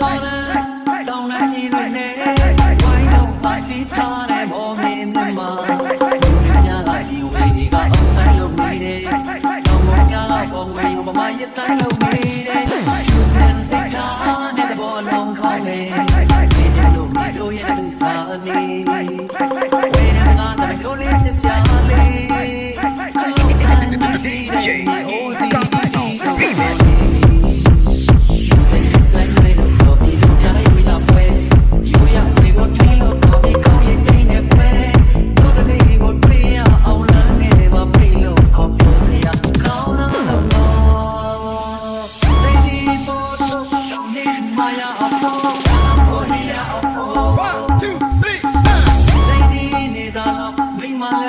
တောင်းလန်းတောင်းလန်းရင်းနဲ့ဝိုင်းတော့ပါစီထားတဲ့ဘောမင်းမြမလူများလာဒီဝေးကအောင်ဆိုင်လုပ်နေတယ်တောင်းမများလာဘောမင်းမမရတိုင်းလုပ်နေတယ်စင်စစ်ထားတဲ့ဘောလုံးခေါင်းနဲ့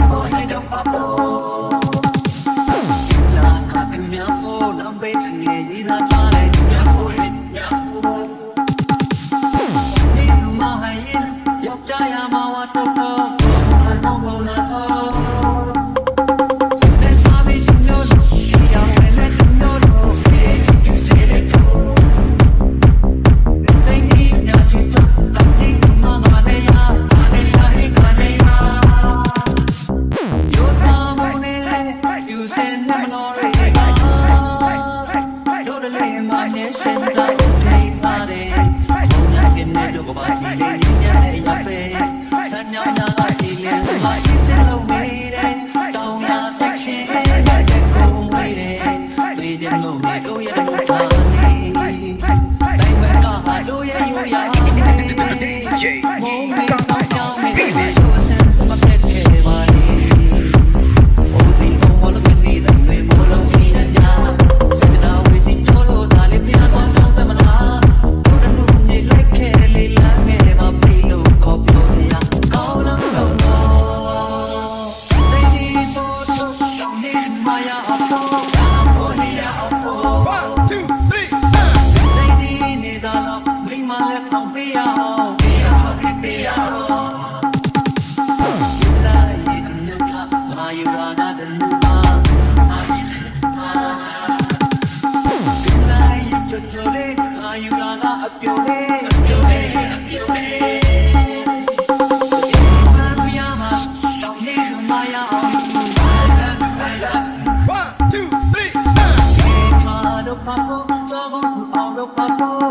papo, hidang papo နဲ့ရှင်ကောင်းထိန်ပါတယ်ဘုံရခင်နဲ့တို့ကပါစီလေးညံ့နေရပဲဆန်းညောင်းလာပါစီလေးပါစီစလုံးဝေးတဲ့တောင်းလာဆက်ချင်းရဲ့ကိုဝေးတဲ့ဒီတဲ့လုံးမတို့ရဲ့လုံးပါနေတိုင်းမကဟာတို့ရဲ့ယူရ Yeah, yeah. papo, só vamos ao meu papo.